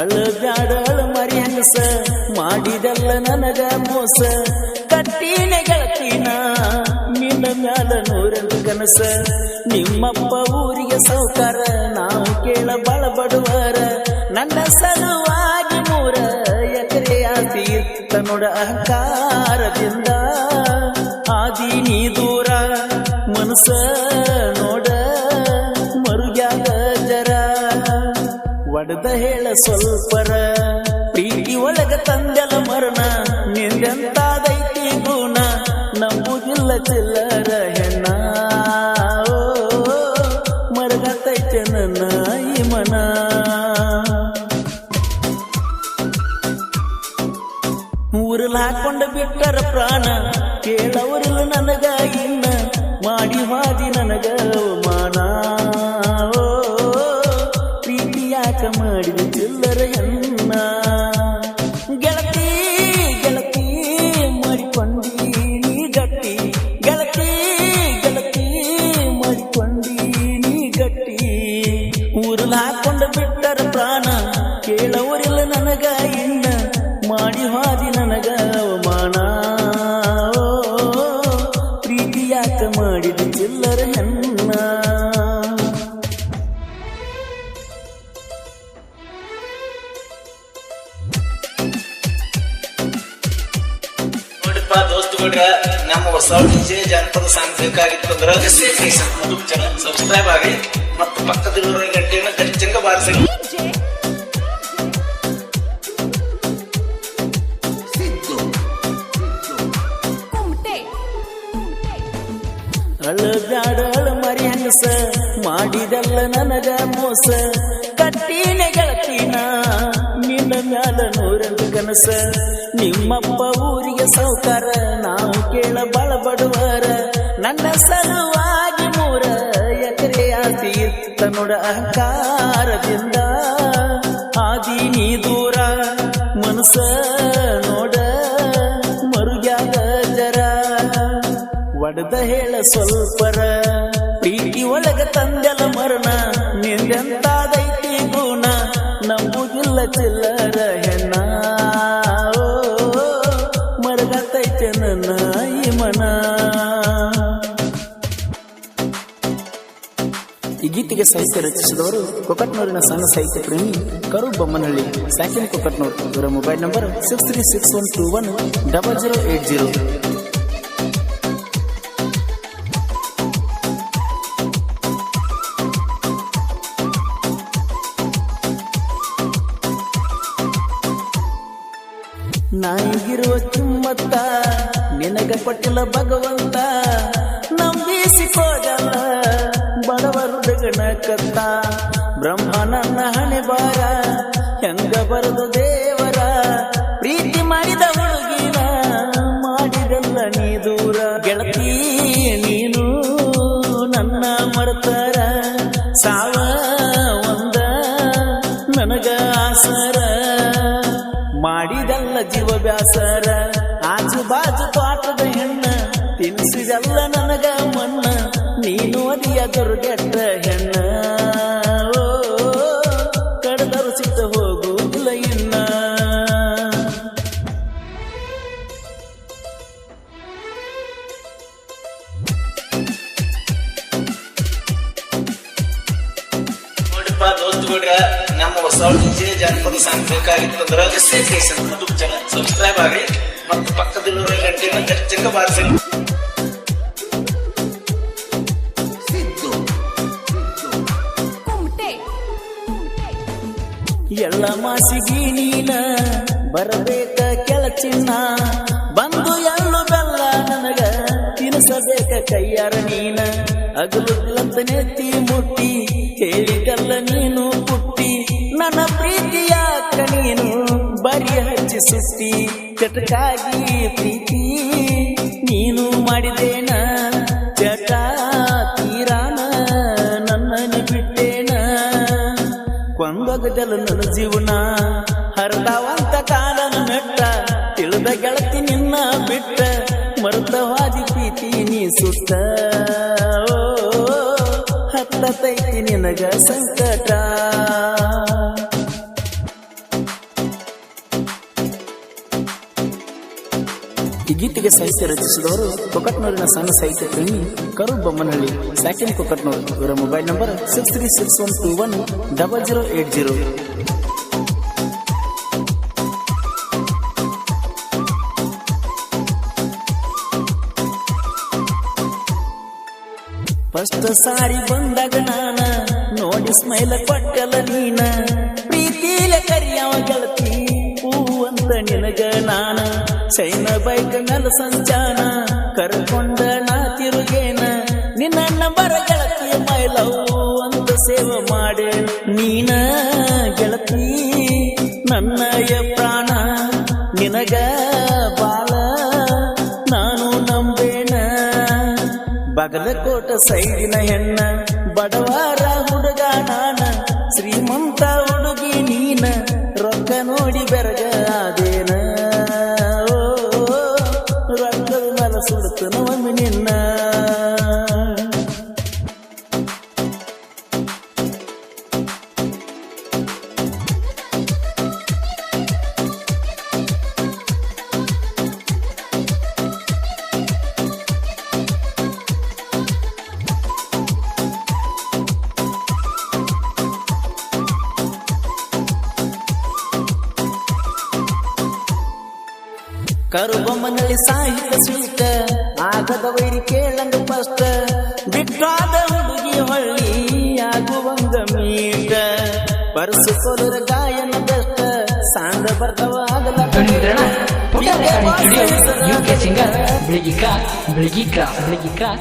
ಅಳಬ್ಯಾಡ ಮರಿ ಹಂಗಸ? ಮಾಡಿದಲ್ಲ ನನಗ ಮೋಸ. ಕಟ್ಟಿನ ಗೆಳತಿನ, ನಿನ್ನ ಮ್ಯಾಲ ನೂರೊಂದು ಕನಸ ನಿಮ್ಮಪ್ಪ ಊರಿಗೆ ಸೌಕಾರ, ನಾವು ಕೇಳ ಬಳ ಬಡವರ ನನ್ನ ಸಲುವಾಗಿ ಮೂರ ಎಕರೆ ಆಸ್ತಿ ಇತ್ತ ನೋಡ ಅಹಂಕಾರದಿಂದ. ಆದಿ ನೀ ದೂರ ಮನಸ ಒಡೆದ ಹೇಳ ಸ್ವಲ್ಪರ. ಪ್ರೀತಿ ಒಳಗ ತಂದೆಲ ಮರಣ, ನಿಂದೆಂತಾದೈತಿ ಗುಣ. ನಂಬುದಿಲ್ಲ ಚಿಲ್ಲರ ಹೆಣ್ಣ. ಮರಗತೈತೆ ನನ್ನ ಈ ಮನ. ಊರಲ್ಲಿ ಹಾಕೊಂಡ ಬಿಟ್ಟರ ಪ್ರಾಣ, ಕೇಳವರಿಲ್ಲ ನನಗ. ಮಾಡಿ ಹಾದಿ ನನಗ ಅವಮಾನ. ಪ್ರೀತಿ ಯಾಕ ಮಾಡಿದ ಚಿಲ್ಲರ ಹೆಣ್ಣ. ದೋಸ್ತುಗಳ್ರ ನಮ್ಮ ಹೊಸ ಡಿಜೆ ಜನಪದ ಸಾಂಗ್ ಬೇಕಾಗಿತ್ತು ಅಂದ್ರೆ ಸಬ್ಸ್ಕ್ರೈಬ್ ಆಗಿ ಮತ್ತು ಪಕ್ಕದಲ್ಲಿರೋ ಗಂಟೆಯನ್ನು ಗಚ್ಚಂಗ ಬಾರಿಸಿ. ಮಾಡಿದಲ್ಲ ನನಗ ಮೋಸ. ಕಟ್ಟಿನ ಗೆಳತಿನ, ನಿನ್ನ ಮ್ಯಾಲ ನೂರೊಂದು ಕನಸ. ನಿಮ್ಮಪ್ಪ ಊರಿಗೆ ಸೌಕಾರ ನಾವು ಕೇಳ ಬಳ ಬಡವರ ನನ್ನ ಸಲುವಾಗಿ ಮೂರ ಎಕರೆ ಆಸ್ತಿ ಇತ್ತ ನೋಡ ಅಹಂಕಾರದಿಂದ. ಆದಿ ನೀ ದೂರ ಮನಸ ನೋಡ. ಒಡೆದ ಹೇಳ ಸ್ವಲ್ಪರ. ಪ್ರೀತಿ ಒಳಗ ತಂದೆಲ ಮರಣ, ನಿಂದೆಂತಾದೈತಿ ಗುಣ, ನಂಬುದಿಲ್ಲ ಚಿಲ್ಲರ ಹೆಣ್ಣ. ಮರಗತೈತೆ ನನ್ನ ಈ ಮನ. ಈ ಗೀತೆಗೆ ಸಾಹಿತ್ಯ ರಚಿಸಿದವರು ಕೊಕಟ್ನೂರಿನ ಸಣ್ಣ ಸಾಹಿತ್ಯ ಪ್ರೇಮಿ ಕರು ಬೊಮ್ಮನಹಳ್ಳಿ. ಸ್ಯಾಕಿನ್ ಕೊಕಟ್ನೂರ್. ಇವರ mobile number six three six one two one double zero eight zero ನಾಯಿಗಿರುವ ಕಿಮ್ಮತ್ತ, ನಿನಗ ಕೊಟ್ಟಿಲ್ಲ ಭಗವಂತ. ನಂಬಿಸಿಕೋಗಲ್ಲ ಬಡವರು ಕತ್ತ. ಬ್ರಹ್ಮ ನನ್ನ ಹಣೆ ಬಾರ ಹೆಂಗ ಬರದು ದೇವರ. ಪ್ರೀತಿ ಮಾಡಿದ ಬ್ಯಾಸರ ಆಜು ಬಾಜು ತೋಟದ ಹೆಣ್ಣ, ತಿನ್ಸಿದೆಲ್ಲ ನನಗ ಮಣ್ಣ. ನೀನು ಅದಿಯ ದುರ್ಗೆಟ್ಟ ಹೆಣ್ಣ. ಕಡದರು ಸಿಕ್ಕ ಹೋಗುವುದಿಲ್ಲ ಇನ್ನ. ನೋಡಿಪ್ಪ ದೋಸ್ತುಗಳ್ರ ನಮ್ಮ ಹೊಸ ಡಿಜೆ ಜನಪದ ಸಾಂಗ್ ಬೇಕಾಗಿತ್ತು ಅಂದ್ರೆ ಯೂಟ್ಯೂಬ್ ಚಾನಲ್ ಸಬ್ಸ್ಕ್ರೈಬ್ ಆಗಿ ಮತ್ತು ಪಕ್ಕದಲ್ಲಿರುವ ಗಂಟೆಯನ್ನು ಚಕ್ಕ ಬಾರಿಸಿ ಎಲ್ಲ ಮಾಸಿಗಿ ನೀನ ಬರಬೇಕ ಕೆಲ ಚಿನ್ನ. ಬಂದು ಎಳ್ಳು ಬೆಲ್ಲ ನನಗ ತಿನ್ನಿಸಬೇಕ ಕೈಯಾರ ನೀನ. ಅಗಲುತ್ತಂತ ನೆತ್ತಿ ಮುಟ್ಟಿ ಹೇಳಿದಲ್ಲ ನೀನು ಪುಟ್ಟಿ. ನನ್ನ ಪ್ರೀತಿಯ ಕಣಿಯನು ಬರಿ ಹಚ್ಚಿ ಸುಸ್ತಿ ಚಟಕಾಗಿ ಪ್ರೀತಿ ನೀನು ಮಾಡಿದೇನ? ಚಟ ತೀರಾನ ನನ್ನನ್ನು ಬಿಟ್ಟೇನ? ಕೊಂದೊಗದಲ್ಲ ನನ್ನ ಜೀವನ ಹರದಾವಂತ ಕಾಲನ ಮೆಟ್ಟ ತಿಳಿದ ಗೆಳತಿ ನಿನ್ನ ಬಿಟ್ಟ ಮರುತವಾದಿ ಪ್ರೀತಿ ನೀ ಸುತ್ತ. ಓ, ಹತ್ತತೈತಿ ನಿನಗ ಸಂಕಟ. ಈ ಗೀತೆಗೆ ಸಾಹಿತ್ಯ ರಚಿಸಿದವರು ಕೊಕಟ್ನೂರಿನ ಸಣ್ಣ ಸಾಹಿತ್ಯ ಪ್ರೇಮಿ ಕರು ಬೊಮ್ಮನಹಳ್ಳಿ. ಸ್ಯಾಕಿನ್ ಕೊಕಟ್ನೂರು. ಇವರ mobile number six three six one two one double zero eight zero. First ಸಾರಿ ಬಂದಾಗ ನಾನ ನೋಡಿ ಸ್ಮೈಲ್ ಕೊಟ್ಟಲ ನೀನ. ಪ್ರೀತಿಲ ಕರಿಯವ ಗೆಳತಿ. ಅಂತ ನಿನಗ ನಾನ. ಶೈನ ಬೈಕ್ ಮೇಲೆ ಸಂಚಾನ. ಕರ್ಕೊಂಡ ನಾ ತಿರುಗೇನ. ನಿನ್ನ ನಂಬರ ಗೆಳತಿ ಮೈಲವು ಅಂತ ಸೇವೆ ಮಾಡೆ. ನೀನ ಗೆಳತಿ, ನನ್ನಯ ಪ್ರಾಣ. ನಿನಗ ಬಾಳ ನಾನು ನಂಬೇನ. ಬಗಲಕೋಟ ಸೈಡಿನ ಹೆಣ್ಣ, ಬಡವಾರ ಹುಡುಗ ನಾನ. ಶ್ರೀಮಂತ ನೋಡಿ ಕರುಬೊಮ್ಮನಲ್ಲಿ ಸಾಹಿತ್ಯ ಸ್ವೀಟ ಆಗದ ವೈರಿ ಕೇಳಂಗ ಫಸ್ಟ್ ಬಿಟ್ಟಾದ ಹುಡುಗಿ ಹೊಳ್ಳಿ ಆಗುವಂಗ ಮೀಟ ಪರಸು ಕೊಲರ ಗಾಯನ ಕಷ್ಟ ಸಾಂಗ ಬರ್ತಾವ ಆಗಲ ಬೆಳಗಿಕ ಬೆಳಗಿಕ ಬೆಳಗಿಕ ಯು